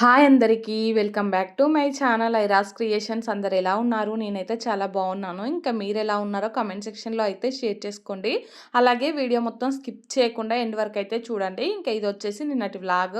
Hi అందరికీ welcome back to my channel ఐరాస్ creations. అందరు ఎలా ఉన్నారు? నేనైతే చాలా బాగున్నాను. ఇంకా మీరు ఎలా ఉన్నారో కమెంట్ సెక్షన్లో అయితే షేర్ చేసుకోండి. అలాగే వీడియో మొత్తం స్కిప్ చేయకుండా ఎండ్ వరకు అయితే చూడండి. ఇంకా ఇది వచ్చేసి నిన్నటి వ్లాగ్.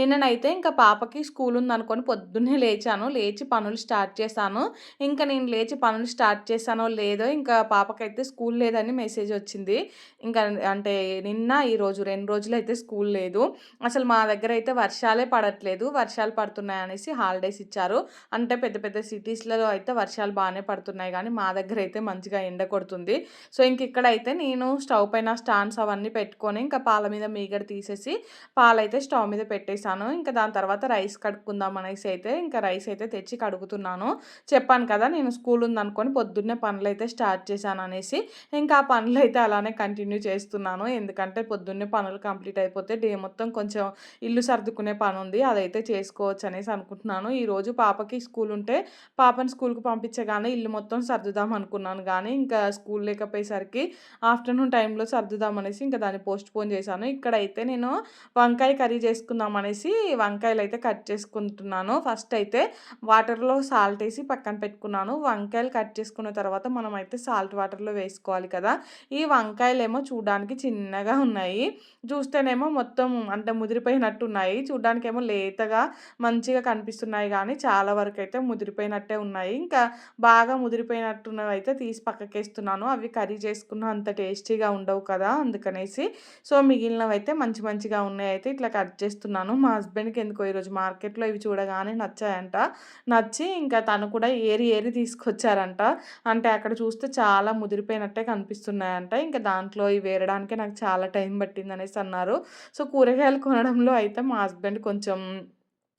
నిన్ననైతే ఇంకా పాపకి స్కూల్ ఉందనుకొని పొద్దున్నే లేచాను. లేచి పనులు స్టార్ట్ చేశాను. ఇంకా నేను లేచి పనులు స్టార్ట్ చేశానో లేదో ఇంకా పాపకైతే స్కూల్ లేదని మెసేజ్ వచ్చింది. ఇంకా అంటే నిన్న ఈరోజు రెండు రోజులు అయితే స్కూల్ లేదు. అసలు మా దగ్గర అయితే వర్షాలే పడట్లేదు. వర్షాలు పడుతున్నాయి అనేసి హాలిడేస్ ఇచ్చారు. అంటే పెద్ద పెద్ద సిటీస్లలో అయితే వర్షాలు బాగానే పడుతున్నాయి. కానీ మా దగ్గర అయితే మంచిగా ఎండ కొడుతుంది. సో ఇంక ఇక్కడైతే నేను స్టవ్ పైన స్టాండ్స్ అవన్నీ పెట్టుకొని ఇంకా పాల మీద మీగడ తీసేసి పాలైతే స్టవ్ మీద పెట్టేశాను. ఇంకా దాని తర్వాత రైస్ కడుక్కుందాం అనేసి అయితే ఇంకా రైస్ అయితే తెచ్చి కడుగుతున్నాను. చెప్పాను కదా నేను స్కూల్ ఉందనుకొని పొద్దున్నే పనులు అయితే స్టార్ట్ చేశాను అనేసి ఇంకా ఆ పనులు అయితే అలానే కంటిన్యూ చేస్తున్నాను. ఎందుకంటే పొద్దున్నే పనులు కంప్లీట్ అయిపోతే డే మొత్తం కొంచెం ఇల్లు సర్దుకునే పని ఉంది అదైతే చేసి చేసుకోవచ్చు అనేసి అనుకుంటున్నాను. ఈరోజు పాపకి స్కూల్ ఉంటే పాపని స్కూల్కి పంపించగానే ఇల్లు మొత్తం సర్దుదాం అనుకున్నాను. కానీ ఇంకా స్కూల్ లేకపోయేసరికి ఆఫ్టర్నూన్ టైంలో సర్దుదాం అనేసి ఇంకా దాన్ని పోస్ట్ పోన్ చేశాను. ఇక్కడైతే నేను వంకాయ కర్రీ చేసుకుందాం అనేసి వంకాయలు అయితే కట్ చేసుకుంటున్నాను. ఫస్ట్ అయితే వాటర్లో సాల్ట్ వేసి పక్కన పెట్టుకున్నాను. వంకాయలు కట్ చేసుకున్న తర్వాత మనం అయితే సాల్ట్ వాటర్లో వేసుకోవాలి కదా. ఈ వంకాయలు ఏమో చూడడానికి చిన్నగా ఉన్నాయి. చూస్తేనేమో మొత్తం అంటే ముదిరిపోయినట్టు ఉన్నాయి చూడడానికేమో లేతగా మంచిగా కనిపిస్తున్నాయి కానీ చాలా వరకు అయితే ముదిరిపోయినట్టే ఉన్నాయి. ఇంకా బాగా ముదిరిపోయినట్టున్నవి అయితే తీసి పక్కకేస్తున్నాను. అవి కర్రీ చేసుకున్న అంత టేస్టీగా ఉండవు కదా అందుకనేసి. సో మిగిలినవి అయితే మంచి మంచిగా ఉన్నాయి అయితే ఇట్లా కట్ చేస్తున్నాను. మా హస్బెండ్కి ఎందుకో ఈరోజు మార్కెట్లో ఇవి చూడగానే నచ్చాయంట. నచ్చి ఇంకా తను కూడా ఏరి ఏరి తీసుకొచ్చారంట. అంటే అక్కడ చూస్తే చాలా ముదిరిపోయినట్టే కనిపిస్తున్నాయంట. ఇంకా దాంట్లో ఇవి వేరడానికే నాకు చాలా టైం పట్టింది అనేసి అన్నారు. సో కూరగాయలు కొనడంలో అయితే మా హస్బెండ్ కొంచెం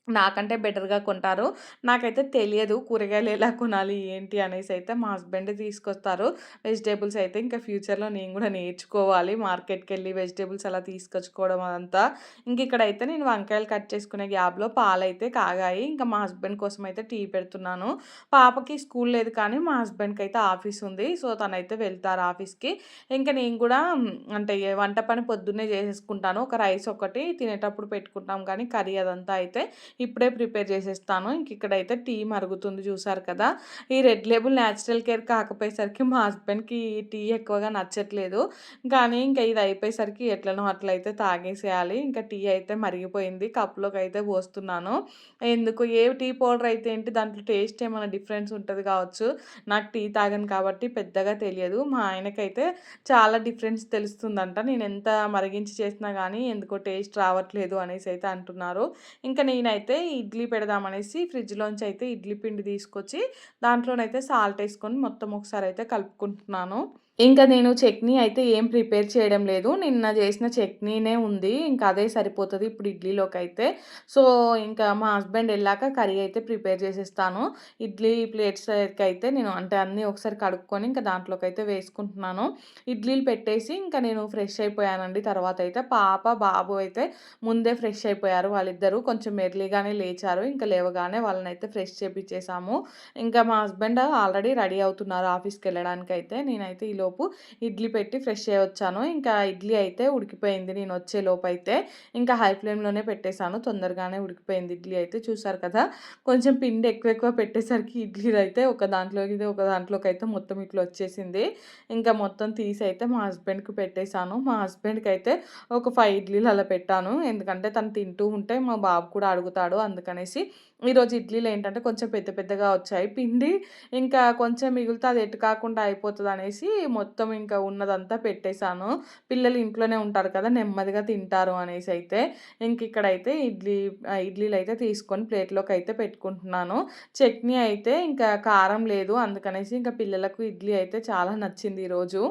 నాకంటే బెటర్‌గా కొంటారు. నాకైతే తెలియదు కూరగాయలు ఎలా కొనాలి ఏంటి అనేసి అయితే మా హస్బెండ్ తీసుకొస్తారు. వెజిటేబుల్స్ అయితే ఇంకా ఫ్యూచర్‌లో నేను కూడా నేర్చుకోవాలి. మార్కెట్కి వెళ్ళి వెజిటేబుల్స్ అలా తీసుకొచ్చుకోవడం అదంతా. ఇంక ఇక్కడైతే నేను వంకాయలు కట్ చేసుకునే గ్యాప్‌లో పాలైతే కాగాయి. ఇంకా మా హస్బెండ్ కోసం అయితే టీ పెడుతున్నాను. పాపకి స్కూల్ లేదు కానీ మా హస్బెండ్‌కి అయితే ఆఫీస్ ఉంది. సో తనైతే వెళ్తారు ఆఫీస్‌కి. ఇంకా నేను కూడా అంటే వంట పని పొద్దున్నే చేసేసుకుంటాను. ఒక రైస్ ఒకటి తినేటప్పుడు పెట్టుకుంటాం కానీ కర్రీ అదంతా అయితే ఇప్పుడే ప్రిపేర్ చేసేస్తాను. ఇంక ఇక్కడైతే టీ మరుగుతుంది చూసారు కదా. ఈ రెడ్ లేబుల్ న్యాచురల్ కేర్ కాకపోయేసరికి మా హస్బెండ్కి టీ ఎక్కువగా నచ్చట్లేదు. కానీ ఇంకా ఇది అయిపోయేసరికి ఎట్లనో అట్లయితే తాగేసేయాలి. ఇంకా టీ అయితే మరిగిపోయింది. కప్లోకి అయితే పోస్తున్నాను. ఎందుకు? ఏ టీ పౌడర్ అయితే ఏంటి? దాంట్లో టేస్ట్ ఏమైనా డిఫరెన్స్ ఉంటుంది కావచ్చు. నాకు టీ తాగను కాబట్టి పెద్దగా తెలియదు. మా ఆయనకైతే చాలా డిఫరెన్స్ తెలుస్తుందంట. నేను ఎంత మరిగించి చేసినా కానీ ఎందుకో టేస్ట్ రావట్లేదు అనేసి అయితే అంటున్నారు. ఇంకా నేనైతే అయితే ఇడ్లీ పెడదామనేసి ఫ్రిడ్జ్లోంచి అయితే ఇడ్లీ పిండి తీసుకొచ్చి దాంట్లోనైతే సాల్ట్ వేసుకొని మొత్తం ఒకసారి అయితే కలుపుకుంటున్నాను. ఇంకా నేను చట్నీ అయితే ఏం ప్రిపేర్ చేయడం లేదు. నిన్న చేసిన చట్నీనే ఉంది. ఇంకా అదే సరిపోతుంది ఇప్పుడు ఇడ్లీలోకి అయితే. సో ఇంకా మా హస్బెండ్ వెళ్ళాక కర్రీ అయితే ప్రిపేర్ చేసేస్తాను. ఇడ్లీ ప్లేట్స్ అయితే నేను అంటే అన్నీ ఒకసారి కడుక్కొని ఇంకా దాంట్లోకి అయితే వేసుకుంటున్నాను. ఇడ్లీలు పెట్టేసి ఇంకా నేను ఫ్రెష్ అయిపోయానండి. తర్వాత అయితే పాప బాబు అయితే ముందే ఫ్రెష్ అయిపోయారు వాళ్ళిద్దరూ. కొంచెం ఎర్లీగానే లేచారు. ఇంకా లేవగానే వాళ్ళని అయితే ఫ్రెష్ చేపించేసాము ఇంకా మా హస్బెండ్ ఆల్రెడీ రెడీ అవుతున్నారు ఆఫీస్కి వెళ్ళడానికి అయితే నేనైతే ఈ లోపు ఇడ్లీ పెట్టి ఫ్రెష్ అయ్యి వచ్చాను ఇంకా ఇడ్లీ అయితే ఉడికిపోయింది. నేను వచ్చే లోపు అయితే ఇంకా హై ఫ్లేమ్లోనే పెట్టేశాను. తొందరగానే ఉడికిపోయింది ఇడ్లీ అయితే. చూసారు కదా? కొంచెం పిండి ఎక్కువ ఎక్కువ పెట్టేసరికి ఇడ్లీ అయితే ఒక దాంట్లోకి ఒక దాంట్లోకి అయితే మొత్తం ఇట్లా వచ్చేసింది. ఇంకా మొత్తం తీసి అయితే మా హస్బెండ్కి పెట్టేశాను. మా హస్బెండ్కి అయితే ఒక ఫైవ్ ఇడ్లీలు అలా పెట్టాను. ఎందుకంటే తను తింటూ ఉంటే మా బాబు కూడా అడుగుతాడు అందుకనేసి ఈరోజు ఇడ్లీలు ఏంటంటే కొంచెం పెద్ద పెద్దగా వచ్చాయి. పిండి ఇంకా కొంచెం మిగులుతా అది ఎటు కాకుండా అయిపోతుంది అనేసి మొత్తం ఇంకా ఉన్నదంతా పెట్టేశాను. పిల్లలు ఇంట్లోనే ఉంటారు కదా నెమ్మదిగా తింటారు అనేసి అయితే. ఇంక ఇక్కడైతే ఇడ్లీ ఇడ్లీలు అయితే తీసుకొని ప్లేట్లోకి అయితే పెట్టుకుంటున్నాను. చట్నీ అయితే ఇంకా కారం లేదు అందుకనేసి ఇంకా పిల్లలకు ఇడ్లీ అయితే చాలా నచ్చింది ఈరోజు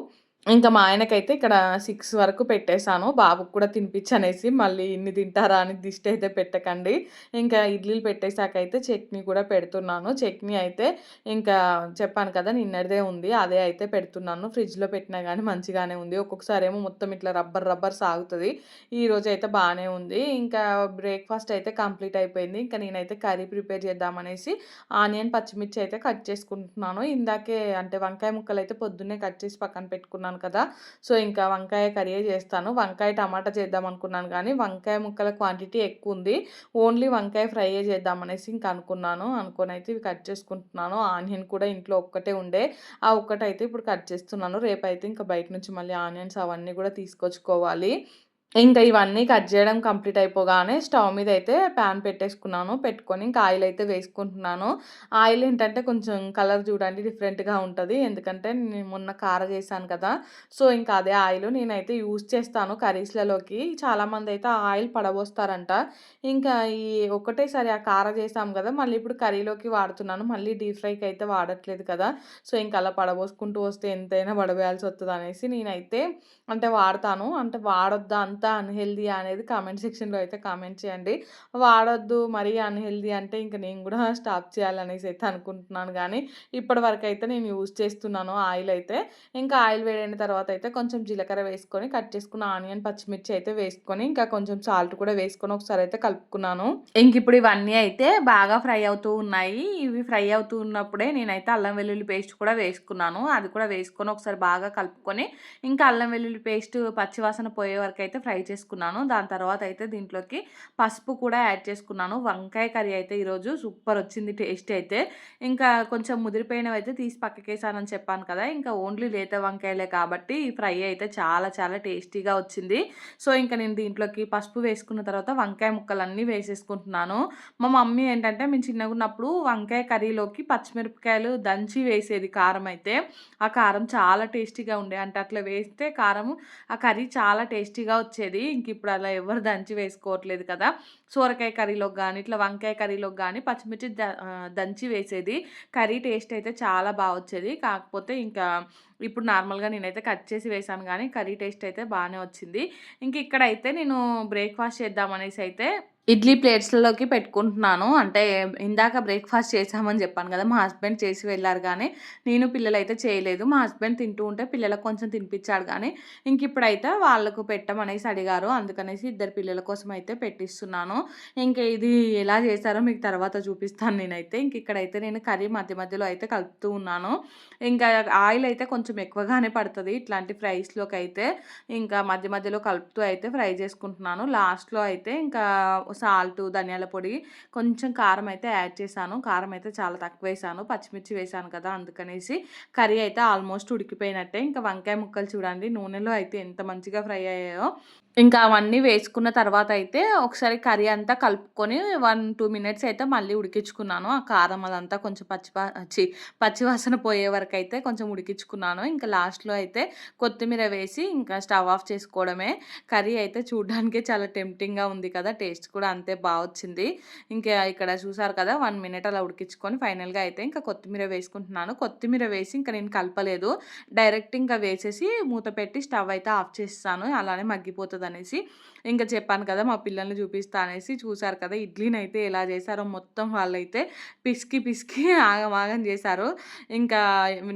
ఇంకా మా ఆయనకైతే ఇక్కడ సిక్స్ వరకు పెట్టేశాను. బాబుకి కూడా తినిపించనేసి మళ్ళీ ఇన్ని తింటారా అని దిష్టి అయితే పెట్టకండి. ఇంకా ఇడ్లీలు పెట్టేశాక అయితే చట్నీ కూడా పెడుతున్నాను. చట్నీ అయితే ఇంకా చెప్పాను కదా నిన్నటిదే ఉంది. అదే అయితే పెడుతున్నాను. ఫ్రిడ్జ్లో పెట్టినా కానీ మంచిగానే ఉంది. ఒక్కొక్కసారి ఏమో మొత్తం ఇట్లా రబ్బర్ రబ్బర్ సాగుతుంది. ఈరోజు అయితే బాగానే ఉంది. ఇంకా బ్రేక్ఫాస్ట్ అయితే కంప్లీట్ అయిపోయింది. ఇంకా నేనైతే కర్రీ ప్రిపేర్ చేద్దామనేసి ఆనియన్ పచ్చిమిర్చి అయితే కట్ చేసుకుంటున్నాను. ఇందాకే అంటే వంకాయ ముక్కలు అయితే పొద్దున్నే కట్ చేసి పక్కన పెట్టుకున్నాను. అనుకున్నాను కదా. సో ఇంకా వంకాయ కర్రీ చేస్తాను. వంకాయ టమాటా చేద్దాం అనుకున్నాను కానీ వంకాయ ముక్కల క్వాంటిటీ ఎక్కువ ఉంది. ఓన్లీ వంకాయ ఫ్రై చేద్దాం అనేసి ఇంకా అనుకున్నాను. అనుకొని అయితే ఇవి కట్ చేసుకుంటున్నాను. ఆనియన్ కూడా ఇంట్లో ఒక్కటే ఉండే. ఆ ఒక్కటైతే ఇప్పుడు కట్ చేస్తున్నాను. రేపైతే ఇంకా బయట నుంచి మళ్ళీ ఆనియన్స్ అవన్నీ కూడా తీసుకొచ్చుకోవాలి. ఇంకా ఇవన్నీ కట్ చేయడం కంప్లీట్ అయిపోగానే స్టవ్ మీద అయితే ప్యాన్ పెట్టేసుకున్నాను. పెట్టుకొని ఇంకా ఆయిల్ అయితే వేసుకుంటున్నాను. ఆయిల్ ఏంటంటే కొంచెం కలర్ చూడండి డిఫరెంట్గా ఉంటుంది. ఎందుకంటే నేను మొన్న కార చేశాను కదా. సో ఇంకా అదే ఆయిల్ నేనైతే యూజ్ చేస్తాను కర్రీస్లలోకి. చాలామంది అయితే ఆ ఆయిల్ పడబోస్తారంట. ఇంకా ఈ ఒకటేసారి ఆ కార చేసాం కదా. మళ్ళీ ఇప్పుడు కర్రీలోకి వాడుతున్నాను. మళ్ళీ డీప్ ఫ్రైకి అయితే వాడట్లేదు కదా. సో ఇంకా అలా పడబోసుకుంటూ వస్తే ఎంతైనా పడవేయాల్సి వస్తుంది అనేసి నేనైతే అంటే వాడతాను. అంటే వాడొద్దా అంత అంత అన్హెల్దీ అనేది కామెంట్ సెక్షన్లో అయితే కామెంట్ చేయండి. వాడొద్దు మరీ అన్హెల్దీ అంటే ఇంక నేను కూడా స్టాప్ చేయాలనేసి అయితే అనుకుంటున్నాను. కానీ ఇప్పటి వరకు అయితే నేను యూజ్ చేస్తున్నాను ఆయిల్ అయితే. ఇంకా ఆయిల్ వేడైన తర్వాత అయితే కొంచెం జీలకర్ర వేసుకొని కట్ చేసుకున్న ఆనియన్ పచ్చిమిర్చి అయితే వేసుకొని ఇంకా కొంచెం సాల్ట్ కూడా వేసుకొని ఒకసారి అయితే కలుపుకున్నాను. ఇంక ఇప్పుడు ఇవన్నీ అయితే బాగా ఫ్రై అవుతూ ఉన్నాయి. ఇవి ఫ్రై అవుతూ ఉన్నప్పుడే నేనైతే అల్లం వెల్లుల్లి పేస్ట్ కూడా వేసుకున్నాను. అది కూడా వేసుకొని ఒకసారి బాగా కలుపుకొని ఇంకా అల్లం వెల్లుల్లి పేస్ట్ పచ్చివాసన పోయే వరకు అయితే ఫ్రై ఫ్రై చేసుకున్నాను. దాని తర్వాత అయితే దీంట్లోకి పసుపు కూడా యాడ్ చేసుకున్నాను. వంకాయ కర్రీ అయితే ఈరోజు సూపర్ వచ్చింది టేస్ట్ అయితే. ఇంకా కొంచెం ముదిరిపోయినవి అయితే తీసి పక్కకేసానని చెప్పాను కదా. ఇంకా ఓన్లీ లేత వంకాయలే కాబట్టి ఈ ఫ్రై అయితే చాలా చాలా టేస్టీగా వచ్చింది. సో ఇంకా నేను దీంట్లోకి పసుపు వేసుకున్న తర్వాత వంకాయ ముక్కలన్నీ వేసేసుకుంటున్నాను. మా మమ్మీ ఏంటంటే మేము చిన్నగా ఉన్నప్పుడు వంకాయ కర్రీలోకి పచ్చిమిరపకాయలు దంచి వేసేది కారం అయితే. ఆ కారం చాలా టేస్టీగా ఉండే. అంటే అట్లా వేస్తే కారం ఆ కర్రీ చాలా టేస్టీగా వచ్చేది. వచ్చేది. ఇంక ఇప్పుడు అలా ఎవరు దంచి వేసుకోవట్లేదు కదా. సోరకాయ కర్రీలోకి కానీ ఇట్లా వంకాయ కర్రీలోకి కానీ పచ్చిమిర్చి దంచి వేసేది. కర్రీ టేస్ట్ అయితే చాలా బాగా వచ్చేది. కాకపోతే ఇంకా ఇప్పుడు నార్మల్గా నేనైతే కట్ చేసి వేసాను కానీ కర్రీ టేస్ట్ అయితే బాగానే వచ్చింది. ఇంక ఇక్కడైతే నేను బ్రేక్ఫాస్ట్ చేద్దామనేసి అయితే ఇడ్లీ ప్లేట్స్‌లోకి పెట్టుకుంటున్నాను. అంటే ఇందాక బ్రేక్‌ఫాస్ట్ చేశామని చెప్పాను కదా! మా హస్బెండ్ చేసి వెళ్ళారు కానీ నేను పిల్లలైతే చేయలేదు. మా హస్బెండ్ తింటూ ఉంటే పిల్లలకు కొంచెం తినిపించాడు కానీ ఇంక ఇప్పుడైతే వాళ్ళకు పెట్టమనేసి అడిగారు. అందుకనేసి ఇద్దరు పిల్లల కోసం అయితే పెట్టిస్తున్నాను. ఇంక ఇది ఎలా చేశారో మీకు తర్వాత చూపిస్తాను నేనైతే. ఇంక ఇక్కడైతే నేను కర్రీ మధ్య మధ్యలో అయితే కలుపుతూ ఉన్నాను. ఇంకా ఆయిల్ అయితే కొంచెం ఎక్కువగానే పడుతుంది ఇట్లాంటి ఫ్రైస్లోకి అయితే ఇంకా మధ్య మధ్యలో కలుపుతూ అయితే ఫ్రై చేసుకుంటున్నాను. లాస్ట్‌లో అయితే ఇంకా సాల్టు ధనియాల పొడి కొంచెం కారం అయితే యాడ్ చేశాను. కారం అయితే చాలా తక్కువ వేసాను పచ్చిమిర్చి వేసాను కదా అందుకనేసి కర్రీ అయితే ఆల్మోస్ట్ ఉడికిపోయినట్టే. ఇంకా వంకాయ ముక్కలు చూడండి. నూనెలో అయితే ఎంత మంచిగా ఫ్రై అయ్యాయో. ఇంకా అవన్నీ వేసుకున్న తర్వాత అయితే ఒకసారి కర్రీ అంతా కలుపుకొని వన్ టూ మినిట్స్ అయితే మళ్ళీ ఉడికించుకున్నాను. ఆ కారం అదంతా కొంచెం పచ్చి చి పచ్చివాసన పోయే వరకు అయితే కొంచెం ఉడికించుకున్నాను. ఇంకా లాస్ట్లో అయితే కొత్తిమీర వేసి ఇంకా స్టవ్ ఆఫ్ చేసుకోవడమే. కర్రీ అయితే చూడడానికి చాలా టెంప్టింగ్గా ఉంది కదా టేస్ట్ కూడా అంతే బాగా వచ్చింది. ఇంకా ఇక్కడ చూసారు కదా వన్ మినిట్ అలా ఉడికించుకొని ఫైనల్గా అయితే ఇంకా కొత్తిమీర వేసుకుంటున్నాను. కొత్తిమీర వేసి ఇంకా నేను కలపలేదు. డైరెక్ట్ ఇంకా వేసేసి మూత పెట్టి స్టవ్ అయితే ఆఫ్ చేస్తాను. అలానే మగ్గిపోతుంది అనేసి ఇంకా చెప్పాను కదా మా పిల్లల్ని చూపిస్తా అనేసి చూశారు కదా ఇడ్లీని అయితే ఎలా చేశారో మొత్తం వాళ్ళైతే పిసికి పిసికి ఆగమాగం చేశారు. ఇంకా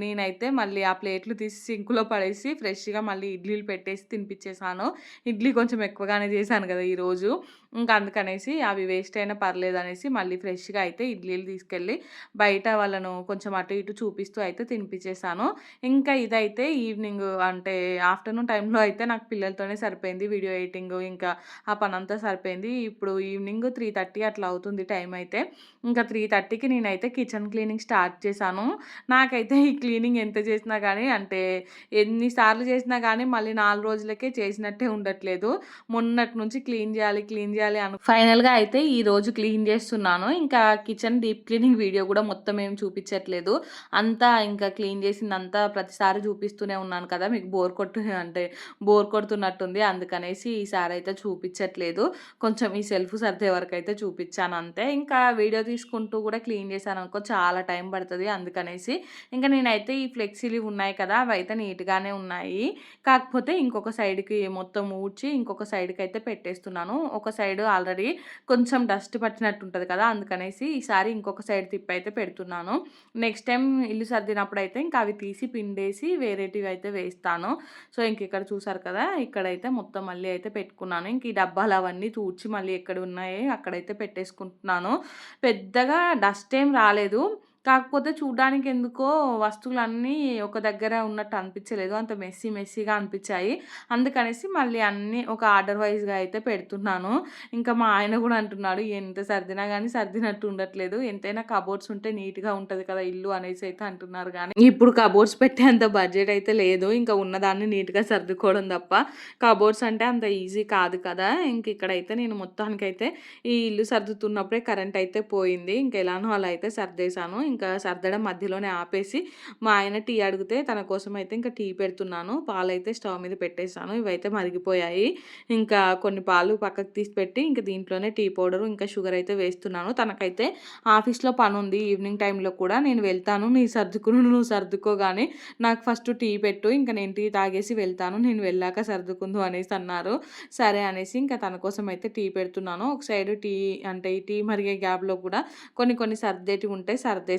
నేనైతే మళ్ళీ ఆ ప్లేట్లు తీసి సింకులో పడేసి ఫ్రెష్గా మళ్ళీ ఇడ్లీలు పెట్టేసి తినిపించేసాను. ఇడ్లీ కొంచెం ఎక్కువగానే చేశాను కదా ఈరోజు ఇంకా అందుకనేసి అవి వేస్ట్ అయినా పర్లేదు అనేసి మళ్ళీ ఫ్రెష్గా అయితే ఇడ్లీలు తీసుకెళ్ళి బయట వాళ్ళను కొంచెం అటు ఇటు చూపిస్తూ అయితే తినిపించేసాను. ఇంకా ఇదైతే ఈవినింగ్ అంటే ఆఫ్టర్నూన్ టైంలో అయితే నాకు పిల్లలతోనే సరిపోయింది వీడియో ఎడిటింగ్. ఇంకా ఆ పని అంతా సరిపోయింది. ఇప్పుడు ఈవినింగ్ త్రీ థర్టీ అట్లా అవుతుంది టైం అయితే. ఇంకా త్రీ థర్టీకి నేనైతే కిచెన్ క్లీనింగ్ స్టార్ట్ చేశాను. నాకైతే ఈ క్లీనింగ్ ఎంత చేసినా కానీ అంటే ఎన్నిసార్లు చేసినా కానీ మళ్ళీ నాలుగు రోజులకే చేసినట్టే ఉండట్లేదు. మొన్నటి నుంచి క్లీన్ చేయాలి క్లీన్ చేయాలి అను ఫైనల్గా అయితే ఈ రోజు క్లీన్ చేస్తున్నాను. ఇంకా కిచెన్ డీప్ క్లీనింగ్ వీడియో కూడా మొత్తం ఏం చూపించట్లేదు. అంతా ఇంకా క్లీన్ చేసిందంతా ప్రతిసారి చూపిస్తూనే ఉన్నాను కదా మీకు బోర్ కొట్టు అంటే బోర్ కొడుతున్నట్టుంది. అందుకనేసి ఈసారి అయితే అయితే చూపించట్లేదు. కొంచెం ఈ సెల్ఫ్ సర్దే వరకు అయితే చూపించాను అంతే. ఇంకా వీడియో తీసుకుంటూ కూడా క్లీన్ చేశాను అనుకో చాలా టైం పడుతుంది అందుకనేసి. ఇంకా నేనైతే ఈ ఫ్లెక్సీలు ఉన్నాయి కదా అవి అయితే నీట్గానే ఉన్నాయి. కాకపోతే ఇంకొక సైడ్కి మొత్తం ఊడ్చి ఇంకొక సైడ్కి అయితే పెట్టేస్తున్నాను. ఒక సైడ్ ఆల్రెడీ కొంచెం డస్ట్ పట్టినట్టు ఉంటుంది కదా అందుకనేసి ఈసారి ఇంకొక సైడ్ తిప్పి అయితే పెడుతున్నాను. నెక్స్ట్ టైం ఇల్లు సర్దినప్పుడు అయితే ఇంకా అవి తీసి పిండేసి వేరేటివి అయితే వేస్తాను. సో ఇంక ఇక్కడ చూసారు కదా ఇక్కడైతే మొత్తం మళ్ళీ అయితే పెట్టుకున్నాను. ఇంక ఈ డబ్బాలు అవన్నీ తూడ్చి మళ్ళీ ఎక్కడ ఉన్నాయి అక్కడైతే పెట్టేసుకుంటున్నాను. పెద్దగా డస్ట్ ఏం రాలేదు. కాకపోతే చూడడానికి ఎందుకో వస్తువులన్నీ ఒక దగ్గర ఉన్నట్టు అనిపించలేదు. అంత మెస్సీ మెస్సీగా అనిపించాయి. అందుకనేసి మళ్ళీ అన్నీ ఒక ఆర్డర్ వైస్‌గా అయితే పెడుతున్నాను. ఇంకా మా ఆయన కూడా అంటున్నాడు, "ఎంత సర్దినా కానీ సర్దినట్టు ఉండట్లేదు. ఎంతైనా కబోర్డ్స్ ఉంటే నీట్‌గా ఉంటుంది కదా ఇల్లు" అనేసి అయితే అంటున్నారు కానీ ఇప్పుడు కబోర్డ్స్ పెట్టేంత బడ్జెట్ అయితే లేదు. ఇంకా ఉన్నదాన్ని నీట్‌గా సర్దుకోవడం తప్ప. కబోర్డ్స్ అంటే అంత ఈజీ కాదు కదా! ఇంక ఇక్కడైతే నేను మొత్తానికైతే ఈ ఇల్లు సర్దుతున్నప్పుడే కరెంట్ అయితే పోయింది. ఇంకెలానో అలా అయితే సర్దేశాను. ఇంకా సర్దడం మధ్యలోనే ఆపేసి మా ఆయన టీ అడిగితే తన కోసం అయితే ఇంకా టీ పెడుతున్నాను. పాలైతే స్టవ్ మీద పెట్టేసాను. ఇవైతే మరిగిపోయాయి. ఇంకా కొన్ని పాలు పక్కకు తీసి పెట్టి ఇంక దీంట్లోనే టీ పౌడరు, ఇంకా షుగర్ అయితే వేస్తున్నాను. తనకైతే ఆఫీస్‌లో పని ఉంది ఈవినింగ్ టైంలో కూడా నేను వెళ్తాను. నీ సర్దుకును నువ్వు సర్దుకోగానే నాకు ఫస్ట్ టీ పెట్టు. ఇంకా నేను టీ తాగేసి వెళ్తాను. నేను వెళ్ళాక సర్దుకుందు అనేసి అన్నారు. సరే అనేసి ఇంకా తన కోసం అయితే టీ పెడుతున్నాను. ఒక సైడ్ టీ అంటే ఈ టీ మరిగే గ్యాప్‌లో కూడా కొన్ని కొన్ని సర్దేటివి ఉంటే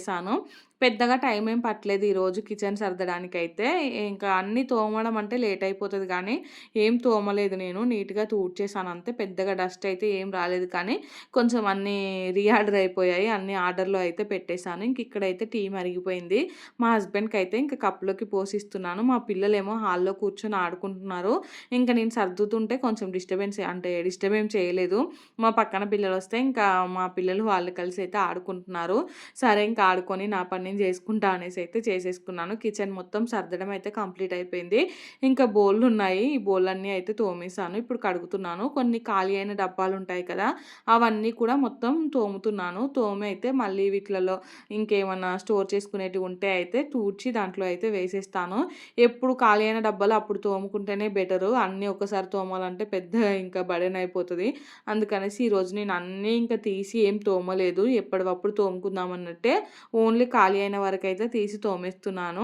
సర్దేశాను. పెద్దగా టైం ఏం పట్టలేదు ఈరోజు కిచెన్ సర్దడానికైతే. ఇంకా అన్నీ తోమడం అంటే లేట్ అయిపోతుంది కానీ ఏం తోమలేదు నేను. నీట్‌గా తూడ్చేసాను అంతే. పెద్దగా డస్ట్ అయితే ఏం రాలేదు కానీ, కొంచెం అన్నీ రీఆర్డర్ అయిపోయాయి. అన్ని ఆర్డర్‌లో అయితే పెట్టేసాను. ఇంక ఇక్కడైతే టీ మరిగిపోయింది. మా హస్బెండ్కి అయితే ఇంకా కప్‌లోకి పోసిస్తున్నాను. మా పిల్లలేమో హాల్‌లో కూర్చొని ఆడుకుంటున్నారు. ఇంకా నేను సర్దుతుంటే కొంచెం డిస్టర్బెన్స్ అంటే డిస్టర్బ్ ఏం చేయలేదు. మా పక్కన పిల్లలు వస్తే ఇంకా మా పిల్లలు వాళ్ళు కలిసి అయితే ఆడుకుంటున్నారు. సరే ఇంకా ఆడుకొని నా పని నేను చేసుకుంటా అనేసి అయితే చేసేసుకున్నాను. కిచెన్ మొత్తం సర్దడం అయితే కంప్లీట్ అయిపోయింది. ఇంకా బోళ్ళున్నాయి. ఈ బోళ్ళన్నీ అయితే తోమేసాను. ఇప్పుడు కడుగుతున్నాను. కొన్ని ఖాళీ అయిన డబ్బాలు ఉంటాయి కదా! అవన్నీ కూడా మొత్తం తోముతున్నాను. తోమి అయితే మళ్ళీ వీటిలలో ఇంకేమన్నా స్టోర్ చేసుకునేటివి ఉంటే అయితే తూడ్చి దాంట్లో అయితే వేసేస్తాను. ఎప్పుడు ఖాళీ అయిన డబ్బాలు అప్పుడు తోముకుంటేనే బెటరు. అన్నీ ఒకసారి తోమాలంటే పెద్ద ఇంకా బడెన్ అయిపోతుంది అందుకనేసి ఈరోజు నేను అన్నీ ఇంకా తీసి ఏం తోమలేదు. ఎప్పటివప్పుడు తోముకుందాం అన్నట్టే ఓన్లీ ఖాళీ అయిన వరకు అయితే తీసి తోమేస్తున్నాను.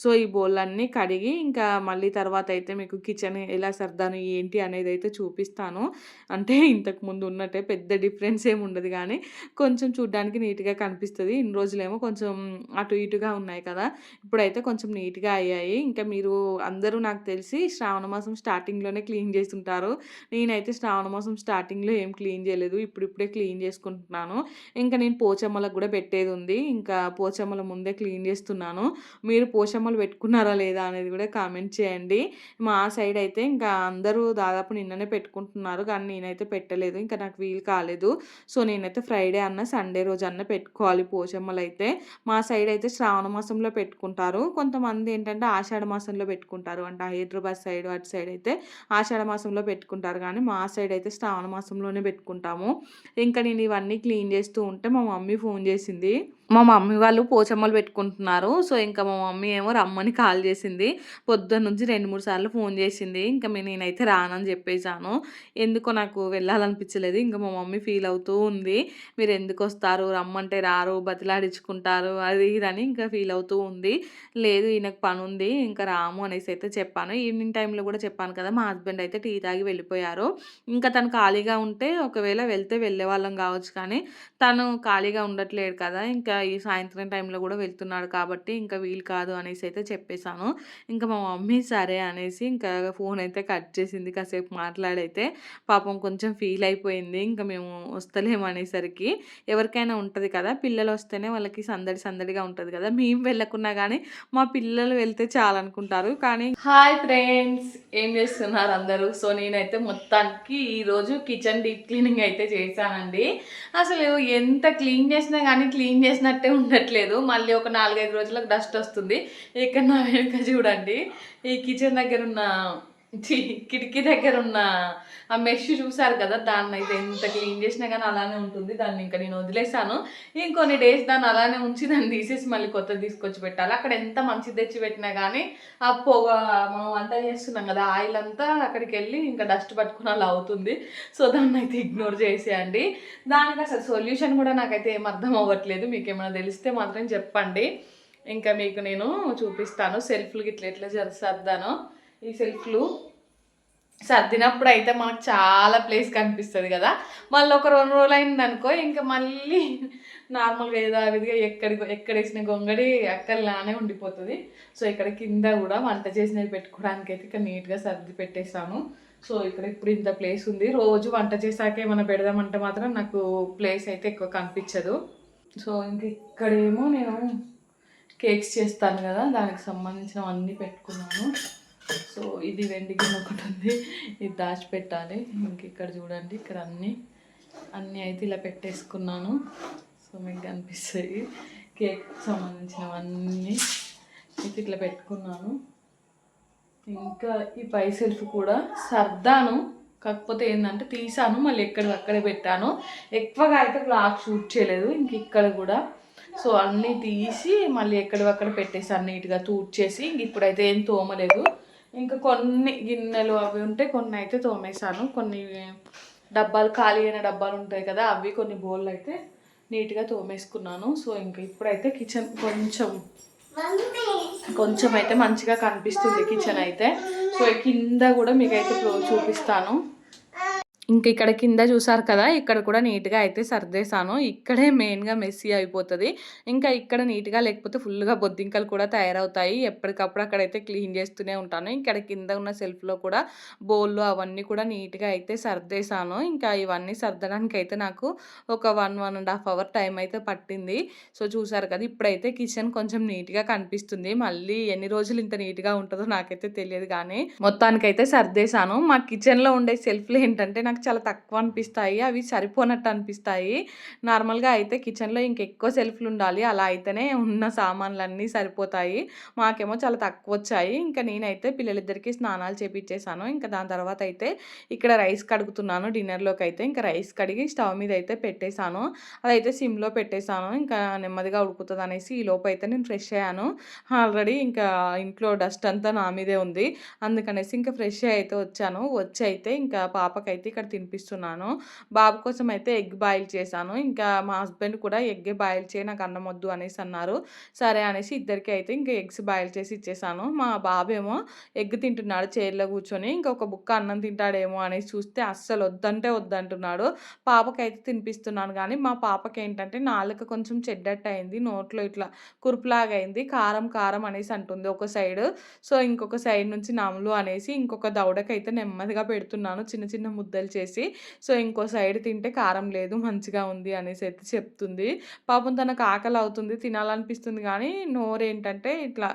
సో, ఈ బోళ్ళన్నీ కడిగి ఇంకా మళ్ళీ తర్వాత అయితే మీకు కిచెన్ ఎలా సర్దాను ఏంటి అనేది అయితే చూపిస్తాను. అంటే ఇంతకుముందు ఉన్నట్టే పెద్ద డిఫరెన్స్ ఏమి ఉండదు కానీ కొంచెం చూడ్డానికి నీట్‌గా కనిపిస్తుంది ఇన్ని రోజులేమో కొంచెం అటు ఇటుగా ఉన్నాయి కదా! ఇప్పుడైతే కొంచెం నీట్‌గా అయ్యాయి. ఇంకా మీరు అందరూ నాకు తెలిసి శ్రావణ మాసం స్టార్టింగ్‌లోనే క్లీన్ చేస్తుంటారు నేనైతే శ్రావణ మాసం స్టార్టింగ్‌లో ఏం క్లీన్ చేయలేదు. ఇప్పుడిప్పుడే క్లీన్ చేసుకుంటున్నాను. ఇంకా నేను పోచమ్మలకు కూడా పెట్టేది ఉంది ఇంకా పోచమ్మ పోచమ్మల ముందే క్లీన్ చేస్తున్నాను. మీరు పోషమ్మలు పెట్టుకున్నారా లేదా అనేది కూడా కామెంట్ చేయండి. మా సైడ్ అయితే ఇంకా అందరూ దాదాపు నిన్ననే పెట్టుకుంటున్నారు. కానీ నేనైతే పెట్టలేదు. ఇంకా నాకు వీలు కాలేదు. సో, నేనైతే ఫ్రైడే అన్న, సండే రోజు అన్న పెట్టుకోవాలి పోషమ్మలు అయితే మా సైడ్ అయితే శ్రావణ మాసంలో పెట్టుకుంటారు. కొంతమంది ఏంటంటే ఆషాఢ మాసంలో పెట్టుకుంటారు. అంటే హైదరాబాద్ సైడ్ అటు సైడ్ అయితే ఆషాఢ మాసంలో పెట్టుకుంటారు. కానీ మా సైడ్ అయితే శ్రావణ మాసంలోనే పెట్టుకుంటాము. ఇంకా నేను ఇవన్నీ క్లీన్ చేస్తూ ఉంటే మా మమ్మీ ఫోన్ చేసింది. మా మమ్మీ వాళ్ళు పోచమ్మలు పెట్టుకుంటున్నారు. సో, ఇంకా మా మమ్మీ ఏమో రమ్మని కాల్ చేసింది. పొద్దున్నుంచి 2, 3 సార్లు ఫోన్ చేసింది. ఇంకా మే నేనైతే రానని చెప్పేశాను ఎందుకో నాకు వెళ్ళాలనిపించలేదు. ఇంకా మా మమ్మీ ఫీల్ అవుతూ ఉంది. మీరు ఎందుకు వస్తారు రమ్మంటే రారు, బతిలాడించుకుంటారు అది ఇది అని ఇంకా ఫీల్ అవుతూ ఉంది. లేదు ఈయనకు పని ఉంది ఇంకా రాము అనేసి అయితే చెప్పాను. ఈవినింగ్ టైంలో కూడా చెప్పాను కదా! మా హస్బెండ్ అయితే టీ తాగి వెళ్ళిపోయారు. ఇంకా తను ఖాళీగా ఉంటే ఒకవేళ వెళ్తే వెళ్ళే వాళ్ళం కావచ్చు కానీ, తను ఖాళీగా ఉండట్లేదు కదా! ఇంకా ఈ సాయంత్రం టైంలో కూడా వెళ్తున్నాడు కాబట్టి ఇంకా వీలు కాదు అనేసి అయితే చెప్పేసాను. ఇంకా మా మమ్మీ సరే అనేసి ఇంకా ఫోన్ అయితే కట్ చేసింది. కాసేపు మాట్లాడైతే పాపం కొంచెం ఫీల్ అయిపోయింది. ఇంకా మేము వస్తలేము అనేసరికి. ఎవరికైనా ఉంటుంది కదా! పిల్లలు వస్తేనే వాళ్ళకి సందడి సందడిగా ఉంటుంది కదా! మేము వెళ్ళకున్నా కానీ మా పిల్లలు వెళ్తే చాలనుకుంటారు. కానీ హాయ్ ఫ్రెండ్స్! ఏం చేస్తున్నారు అందరూ? సో, నేనైతే మొత్తానికి ఈరోజు కిచెన్ డీప్ క్లీనింగ్ అయితే చేశానండి. అసలు ఎంత క్లీన్ చేసినా కానీ క్లీన్ చేసినట్టే ఉండట్లేదు. మళ్ళీ ఒక 4, 5 రోజులకు డస్ట్ వస్తుంది. ఇక్కడ నా వెనుక చూడండి. ఈ కిచెన్ దగ్గర ఉన్న కిటికీ దగ్గర ఉన్న ఆ మెష్ చూసారు కదా! దాన్ని అయితే ఎంత క్లీన్ చేసినా కానీ అలానే ఉంటుంది. దాన్ని ఇంకా నేను వదిలేసాను. ఇంకొన్ని డేస్ దాన్ని అలానే ఉంచి దాన్ని తీసేసి మళ్ళీ కొత్తది తీసుకొచ్చి పెట్టాలి. అక్కడ ఎంత మంచిది తెచ్చి పెట్టినా కానీ ఆ పొగ మనం వంట చేస్తున్నాం కదా! ఆయిల్ అంతా అక్కడికెళ్ళి ఇంకా డస్ట్ పట్టుకుని అలా అవుతుంది. సో, దాన్ని అయితే ఇగ్నోర్ చేసేయండి. దానికి అసలు సొల్యూషన్ కూడా నాకైతే ఏం అర్థం అవ్వట్లేదు. మీకు ఏమైనా తెలిస్తే మాత్రం చెప్పండి. ఇంకా మీకు నేను చూపిస్తాను. సెల్ఫ్‌లు గిట్ల ఎట్లా జర ఈ సెల్ఫ్‌లు సర్దినప్పుడు అయితే మనకు చాలా ప్లేస్ కనిపిస్తుంది కదా! మళ్ళీ ఒక రెండు రోజులు అయిందనుకో ఇంకా మళ్ళీ నార్మల్‌గా యథావిధిగా ఎక్కడ వేసిన గొంగడి అక్కడలానే ఉండిపోతుంది సో, ఇక్కడ కింద కూడా వంట చేసినవి అయితే ఇక్కడ నీట్‌గా సర్ది పెట్టేసాను. సో, ఇక్కడ ఇప్పుడు ఇంత ప్లేస్ ఉంది. రోజు వంట చేశాక ఏమైనా పెడదామంటే మాత్రం నాకు ప్లేస్ అయితే ఎక్కువ కనిపించదు. సో ఇంక ఇక్కడేమో నేను కేక్స్ చేస్తాను కదా దానికి సంబంధించినవన్నీ పెట్టుకున్నాను సో ఇది వెండి గిన్నె ఒకటి ఉంది. ఇది దాచిపెట్టాలి. ఇంక ఇక్కడ చూడండి ఇక్కడ అన్నీ. అన్నీ అయితే ఇలా పెట్టేసుకున్నాను. సో మీకు కనిపిస్తాయి. కేక్ సంబంధించినవన్నీ అయితే ఇట్లా పెట్టుకున్నాను. ఇంకా ఈ పై సెల్ఫ్ కూడా సర్దాను. కాకపోతే ఏంటంటే తీసాను మళ్ళీ ఎక్కడ అక్కడే పెట్టాను. ఎక్కువగా అయితే బ్లాగ్ షూట్ చేయలేదు ఇంక ఇక్కడ కూడా. సో అన్నీ తీసి మళ్ళీ ఎక్కడక్కడ పెట్టేసాను నీట్గా తూడ్చేసి. ఇంక ఇప్పుడైతే ఏం తోమలేదు. ఇంకా కొన్ని గిన్నెలు అవి ఉంటే కొన్ని అయితే తోమేశాను. కొన్ని డబ్బాలు ఖాళీ అయిన డబ్బాలు ఉంటాయి కదా అవి కొన్ని బోళ్ళు అయితే నీట్గా తోమేసుకున్నాను. సో ఇంకా ఇప్పుడైతే కిచెన్ కొంచెం కొంచెం అయితే మంచిగా కనిపిస్తుంది కిచెన్ అయితే. సో కింద కూడా మీకైతే చూపిస్తాను. ఇంక ఇక్కడ కింద చూసారు కదా ఇక్కడ కూడా నీట్గా అయితే సర్దేశాను. ఇక్కడే మెయిన్గా మెస్సీ అయిపోతుంది. ఇంకా ఇక్కడ నీట్గా లేకపోతే ఫుల్గా బొద్దింకలు కూడా తయారవుతాయి. ఎప్పటికప్పుడు అక్కడైతే క్లీన్ చేస్తూనే ఉంటాను. ఇక్కడ కింద ఉన్న సెల్ఫ్లో కూడా బౌల్లో అవన్నీ కూడా నీట్గా అయితే సర్దేశాను. ఇంకా ఇవన్నీ సర్దడానికి అయితే నాకు ఒక one one and half hour time అయితే పట్టింది. సో చూసారు కదా ఇప్పుడైతే కిచెన్ కొంచెం నీట్గా కనిపిస్తుంది. మళ్ళీ ఎన్ని రోజులు ఇంత నీట్గా ఉంటుందో నాకైతే తెలియదు కానీ మొత్తానికైతే సర్దేశాను. మా కిచెన్లో ఉండే సెల్ఫ్లు ఏంటంటే నాకు నాకు చాలా తక్కువ అనిపిస్తాయి. అవి సరిపోనట్టు అనిపిస్తాయి. నార్మల్గా అయితే కిచెన్లో ఇంకెక్కువ సెల్ఫ్లు ఉండాలి. అలా అయితేనే ఉన్న సామాన్లన్నీ సరిపోతాయి. మాకేమో చాలా తక్కువ వచ్చాయి ఇంకా నేనైతే పిల్లలిద్దరికీ స్నానాలు చేపించేసాను ఇంకా దాని తర్వాత అయితే ఇక్కడ రైస్ కడుగుతున్నాను. డిన్నర్లోకి అయితే ఇంకా రైస్ కడిగి స్టవ్ మీద అయితే పెట్టేశాను అదైతే సిమ్లో పెట్టేశాను ఇంకా నెమ్మదిగా ఉడుకుతుంది అనేసి ఈ లోపు అయితే నేను ఫ్రెష్ అయ్యాను. ఆల్రెడీ ఇంకా ఇంట్లో డస్ట్ అంతా నా మీదే ఉంది. అందుకనేసి ఇంకా ఫ్రెష్ అయితే వచ్చాను. వచ్చి అయితే ఇంకా పాపకైతే ఇక్కడ తినిపిస్తున్నాను. బాబు కోసం అయితే ఎగ్ బాయిల్ చేశాను. ఇంకా మా హస్బెండ్ కూడా ఎగ్ బాయిల్ చేయి నాకు అన్నం వద్దు అనేసి అన్నారు. సరే అనేసి ఇద్దరికి అయితే ఇంకా ఎగ్స్ బాయిల్ చేసి ఇచ్చేసాను మా బాబేమో ఎగ్ తింటున్నాడు చైర్లో కూర్చొని ఇంకొక బుక్క అన్నం తింటాడేమో అనేసి చూస్తే అస్సలు వద్దంటే వద్దంటున్నాడు. పాపకైతే తినిపిస్తున్నాను కానీ మా పాపకి ఏంటంటే నాలుక కొంచెం చెడ్డట్టు అయింది నోట్లో ఇట్లా కురుపులాగా అయింది కారం కారం అనేసి అంటుంది ఒక సైడ్. సో ఇంకొక సైడ్ నుంచి నములు అనేసి ఇంకొక దౌడకైతే నెమ్మదిగా పెడుతున్నాను. చిన్న చిన్న ముద్దలు చేసి సో ఇంకో సైడ్ తింటే కారం లేదు మంచిగా ఉంది అనేసి అయితే చెప్తుంది. పాపం తనకు ఆకలి అవుతుంది తినాలనిపిస్తుంది కానీ నోరు ఏంటంటే ఇట్లా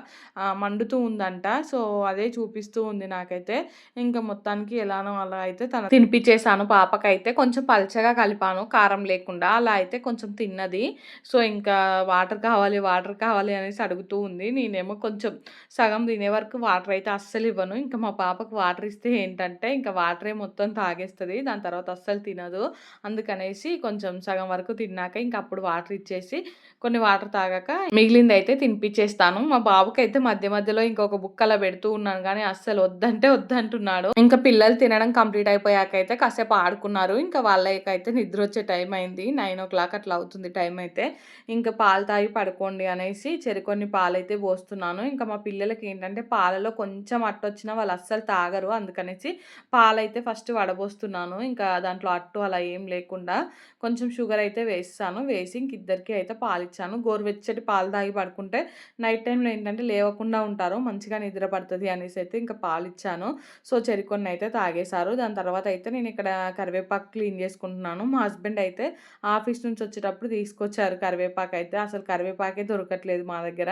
మండుతూ ఉందంట. సో అదే చూపిస్తూ ఉంది నాకైతే. ఇంకా మొత్తానికి ఎలానో అలా అయితే తన తినిపించేసాను పాపకైతే కొంచెం పల్చగా కలిపాను కారం లేకుండా. అలా అయితే కొంచెం తిన్నది. సో ఇంకా వాటర్ కావాలి వాటర్ కావాలి అనేసి అడుగుతూ ఉంది. నేనేమో కొంచెం సగం తినే వరకు వాటర్ అయితే అస్సలు ఇవ్వను ఇంకా మా పాపకు వాటర్ ఇస్తే ఏంటంటే ఇంకా వాటరే మొత్తం తాగేస్తుంది. దాని తర్వాత అస్సలు తినదు. అందుకనేసి కొంచెం సగం వరకు తిన్నాక ఇంక అప్పుడు వాటర్ ఇచ్చేసి కొన్ని వాటర్ తాగాక మిగిలింది అయితే తినిపించేస్తాను మా బాబుకి అయితే మధ్య మధ్యలో ఇంకొక బుక్ అలా పెడుతూ ఉన్నాను. కానీ అస్సలు వద్దంటే వద్దంటున్నాడు. ఇంకా పిల్లలు తినడం కంప్లీట్ అయిపోయాక అయితే కాసేపు ఆడుకున్నారు. ఇంకా వాళ్ళకైతే నిద్ర వచ్చే టైం అయింది. నైన్ ఓ క్లాక్ అట్లా అవుతుంది టైం అయితే. ఇంకా పాలు తాగి పడుకోండి అనేసి చెరుకొన్ని పాలు అయితే పోస్తున్నాను. ఇంకా మా పిల్లలకి ఏంటంటే పాలలో కొంచెం అట్టొచ్చినా వాళ్ళు అస్సలు తాగరు. అందుకనేసి పాలైతే ఫస్ట్ వడబోస్తున్నాను. ఇంకా దాంట్లో అట్టు అలా ఏం లేకుండా కొంచెం షుగర్ అయితే వేస్తాను. వేసి ఇంక ఇద్దరికి అయితే పాలు ఇచ్చాను గోరువెచ్చటి పాలు తాగి పడుకుంటే నైట్ టైంలో ఏంటంటే లేవకుండా ఉంటారు. మంచిగా నిద్ర పడుతుంది అనేసి అయితే ఇంకా పాలు ఇచ్చాను సో చెరికొన్ని అయితే తాగేశారు. దాని తర్వాత అయితే నేను ఇక్కడ కరివేపాకు క్లీన్ చేసుకుంటున్నాను. మా హస్బెండ్ అయితే ఆఫీస్ నుంచి వచ్చేటప్పుడు తీసుకొచ్చారు కరివేపాకు అయితే. అసలు కరివేపాకే దొరకట్లేదు మా దగ్గర.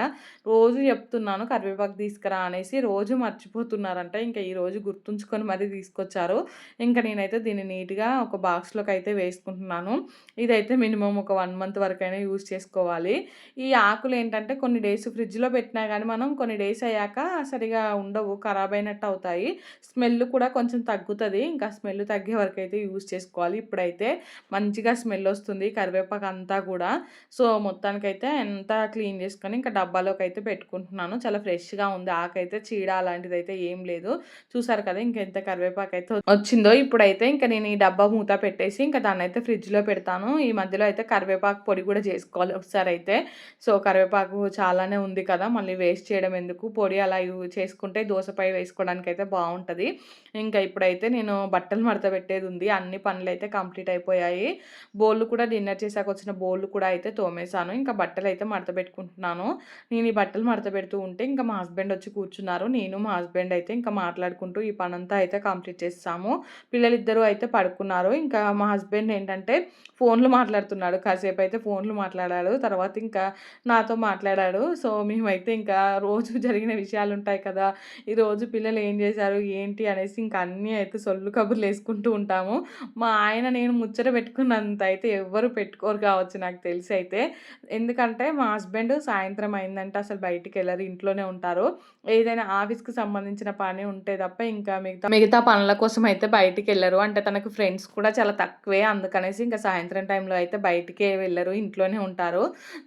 రోజు చెప్తున్నాను కరివేపాకు తీసుకురా అనేసి రోజు మర్చిపోతున్నారంట. ఇంకా ఈరోజు గుర్తుంచుకొని మరీ తీసుకొచ్చారు. ఇంకా నేనైతే దీన్ని నీట్గా ఒక బాక్స్లోకి అయితే వేసుకుంటున్నాను. ఇదైతే మినిమం ఒక వన్ మంత్ వరకైనా యూజ్ చేసుకోవాలి. ఈ ఆకులు ఏంటంటే కొన్ని డేస్ ఫ్రిడ్జ్లో పెట్టినా కానీ మనం కొన్ని డేస్ అయ్యాక సరిగా ఉండవు ఖరాబ్ అయినట్టు అవుతాయి. స్మెల్ కూడా కొంచెం తగ్గుతుంది. ఇంకా స్మెల్ తగ్గే వరకు అయితే యూజ్ చేసుకోవాలి. ఇప్పుడైతే మంచిగా స్మెల్ వస్తుంది కరివేపాకు అంతా కూడా. సో మొత్తానికైతే ఎంత క్లీన్ చేసుకొని ఇంకా డబ్బాలోకి అయితే పెట్టుకుంటున్నాను. చాలా ఫ్రెష్గా ఉంది. ఆకైతే చీడ అలాంటిది అయితే ఏం లేదు. చూసారు కదా ఇంకెంత కరివేపాకు అయితే వచ్చిందో. ఇప్పుడైతే ఇంకా నేను ఈ డబ్బా మూత పెట్టేసి ఇంకా దాన్ని అయితే ఫ్రిడ్జ్లో పెడతాను. ఈ మధ్యలో అయితే కరివేపాకు పొడి కూడా చేసుకోవాలి ఒకసారి అయితే. సో కరివేపాకు చాలానే ఉంది కదా మళ్ళీ వేస్ట్ చేయడం ఎందుకు? పొడి అలా చేసుకుంటే దోసపై వేసుకోవడానికి అయితే బాగుంటుంది. ఇంకా ఇప్పుడైతే నేను బట్టలు మడత పెట్టేది ఉంది. అన్ని పనులు అయితే కంప్లీట్ అయిపోయాయి. బోళ్ళు కూడా డిన్నర్ చేశాక వచ్చిన బోళ్ళు కూడా అయితే తోమేశాను. ఇంకా బట్టలు అయితే మడత పెట్టుకుంటున్నాను. నేను ఈ బట్టలు మడత పెడుతూ ఉంటే ఇంకా మా హస్బెండ్ వచ్చి కూర్చున్నారు. నేను మా హస్బెండ్ అయితే ఇంకా మాట్లాడుకుంటూ ఈ పనంతా అయితే కంప్లీట్ చేస్తాము. పిల్లలు ఇద్దరు అయితే పడుకున్నారు. ఇంకా మా హస్బెండ్ ఏంటంటే ఫోన్‌లు మాట్లాడుతున్నాడు. కాసేపు అయితే ఫోన్‌లు మాట్లాడాడు. తర్వాత ఇంకా నాతో మాట్లాడాడు. సో, మేమైతే ఇంకా రోజు జరిగిన విషయాలు ఉంటాయి కదా! ఈరోజు పిల్లలు ఏం చేశారు, ఏంటి అనేసి ఇంకా అన్నీ అయితే సొల్లు కబుర్లేసుకుంటూ ఉంటాము. మా ఆయన నేను ముచ్చట పెట్టుకున్నంత అయితే ఎవ్వరు పెట్టుకోరు కావచ్చు నాకు తెలిసి అయితే. ఎందుకంటే మా హస్బెండ్ సాయంత్రం అయిందంటే అసలు బయటికి వెళ్ళరు ఇంట్లోనే ఉంటారు. ఏదైనా ఆఫీస్‌కి సంబంధించిన పని ఉంటే తప్ప ఇంకా మిగతా మిగతా పనుల కోసం అయితే బయటికి వెళ్ళరు అంటే తనకు ఫ్రెండ్స్ కూడా చాలా తక్కువే. అందుకనేసి ఇంకా సాయంత్రం టైంలో అయితే బయటికే వెళ్ళరు. ఇంట్లోనే ఉంటారు.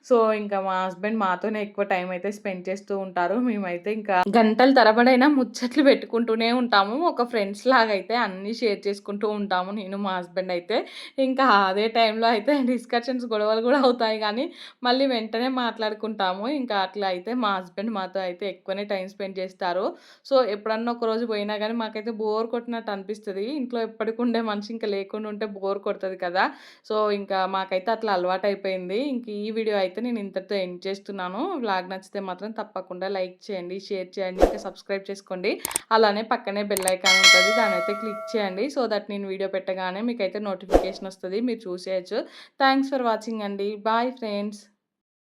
సో, ఇంకా మా హస్బెండ్ మాతోనే ఎక్కువ టైం అయితే స్పెండ్ చేస్తూ ఉంటారు. మేమైతే ఇంకా గంటల తరబడైనా ముచ్చట్లు పెట్టుకుంటూనే ఉంటాము. ఒక ఫ్రెండ్స్ లాగా అయితే అన్నీ షేర్ చేసుకుంటూ ఉంటాము. నేను మా హస్బెండ్ అయితే. ఇంకా అదే టైంలో అయితే డిస్కషన్స్ గొడవలు కూడా అవుతాయి కానీ మళ్ళీ వెంటనే మాట్లాడుకుంటాము. ఇంకా అట్లా అయితే మా హస్బెండ్ మాతో అయితే ఎక్కువనే టైం స్పెండ్ చేస్తారు. సో, ఎప్పుడన్నా ఒకరోజు పోయినా కానీ మాకైతే బోర్ కొట్టినట్టు అనిపిస్తుంది ఇంట్లో ఎప్పటికి ఉండే మనిషి ఇంకా లేకుండా ఉంటే బోర్ కొడుతుంది కదా! సో, ఇంకా మాకైతే అట్లా అలవాటయిపోయింది. ఇంక ఈ వీడియో అయితే నేను ఇంతటితో ఎండ్ చేస్తున్నాను. వ్లాగ్ నచ్చితే మాత్రం తప్పకుండా లైక్ చేయండి, షేర్ చేయండి, ఇంకా సబ్స్క్రైబ్ చేసుకోండి. అలానే పక్కనే బెల్ ఐకాన్ దాని అయితే క్లిక్ చేయండి. సో దట్ నేను వీడియో పెట్టగానే మీకైతే నోటిఫికేషన్ వస్తుంది మీరు చూసేయచ్చు థ్యాంక్స్ ఫర్ వాచింగ్ అండి. Bye friends.